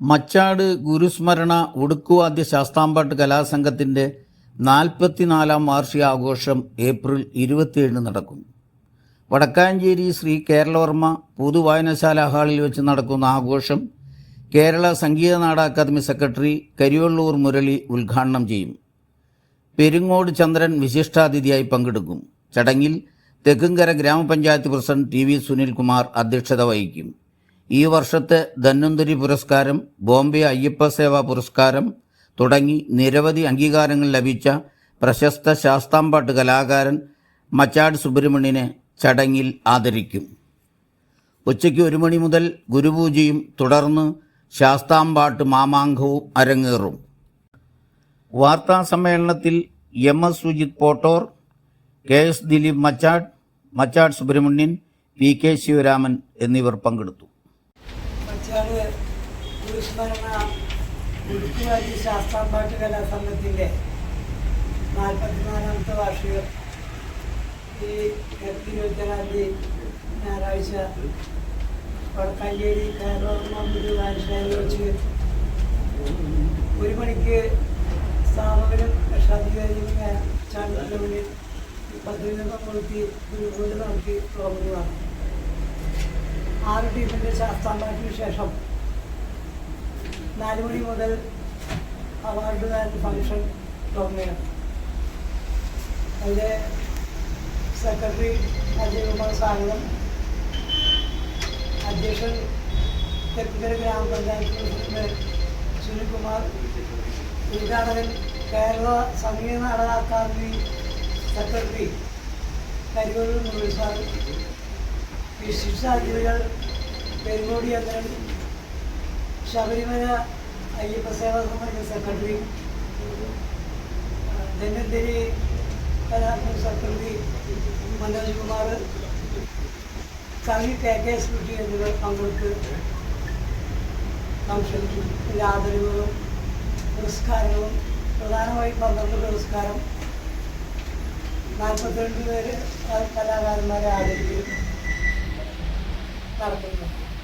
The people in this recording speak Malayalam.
മച്ചാട് ഗുരുസ്മരണ ഉടുക്കുവാദ്യ ശാസ്താംപാട്ട് കലാസംഘത്തിന്റെ നാൽപ്പത്തിനാലാം വാർഷികാഘോഷം ഏപ്രിൽ ഇരുപത്തിയേഴിന് നടക്കും. വടക്കാഞ്ചേരി ശ്രീ കേരളവർമ്മ പൊതുവായനശാല ഹാളിൽ വെച്ച് നടക്കുന്ന ആഘോഷം കേരള സംഗീത നാട അക്കാദമി സെക്രട്ടറി കരിവള്ളൂർ മുരളി ഉദ്ഘാടനം ചെയ്യും. പെരുങ്ങോട് ചന്ദ്രൻ വിശിഷ്ടാതിഥിയായി പങ്കെടുക്കും. ചടങ്ങിൽ തെക്കുംകര ഗ്രാമപഞ്ചായത്ത് പ്രസിഡന്റ് ടി വി സുനിൽകുമാർ അധ്യക്ഷത വഹിക്കും. ഈ വർഷത്തെ ധന്വന്തരി പുരസ്കാരം ബോംബെ അയ്യപ്പ സേവാ പുരസ്കാരം തുടങ്ങി നിരവധി അംഗീകാരങ്ങൾ ലഭിച്ച പ്രശസ്ത ശാസ്താംപാട്ട് കലാകാരൻ മച്ചാട് സുബ്രഹ്മണ്യനെ ചടങ്ങിൽ ആദരിക്കും. ഉച്ചയ്ക്ക് ഒരു മണി മുതൽ ഗുരുപൂജയും തുടർന്ന് ശാസ്താംപാട്ട് മാമാങ്കവും അരങ്ങേറും. വാർത്താ സമ്മേളനത്തിൽ M S Sujith Pottore K S Dileep Machad Machad Subramanian P K Sivaraman എന്നിവർ പങ്കെടുത്തു. മച്ചാട് ഗുരുസ്മരണ ഉടുക്കുവാജി ശാസ്താംപാട്ട് കലാസംഘത്തിന്റെ നാൽപ്പത്തിനാലാമത്തെ വാർഷികം ഈ ഇരുപത്തിയേഴാം തീയതി ഞായറാഴ്ച വടക്കാഞ്ചേരി കയറോർമ്മൊരു വാൻഷാനിൽ വെച്ച് ഒരു മണിക്ക് സ്ഥാപകരും രക്ഷാധികാരിയുമായ ചാണ്ടിന്റെ മുന്നിൽ പദ്ധതി നടത്തി ഗുരുപൂജ നടത്തി തുടങ്ങുന്നതാണ് ആറ് ടീമിന്റെ ശാസ്താംപാട്ടിന് ശേഷം നാല് മണി മുതൽ അവാർഡ് ദാന ഫംഗ്ഷൻ തുടങ്ങുകയാണ്. അതിലെ സെക്രട്ടറി അജയ് കുമാർ സ്വാഗതം അധ്യക്ഷൻ തെക്കുകര ഗ്രാമപഞ്ചായത്ത് president Sunilkumar ഉദ്ഘാടകൻ Kerala Sangeetha Nataka academy secretary Karivoor Murali sir വിശിഷ്ടാതിഥികൾ Perungodi Chandran Sabarimala Ayyappa Seva Samithi secretary Dhanvantari കലാപം സെക്രട്ടറി മനോജ് കുമാർ കവി കെ കെ എസ് കുട്ടി എന്നിവർ പങ്കെടുത്ത് ഫംഗ്ഷനിൽ ആദരവുകളും പുരസ്കാരങ്ങളും പ്രധാനമായും പന്ത്രണ്ട് പുരസ്കാരം നാൽപ്പത്തിരണ്ട് പേര് കലാകാരന്മാരെ para todo mundo.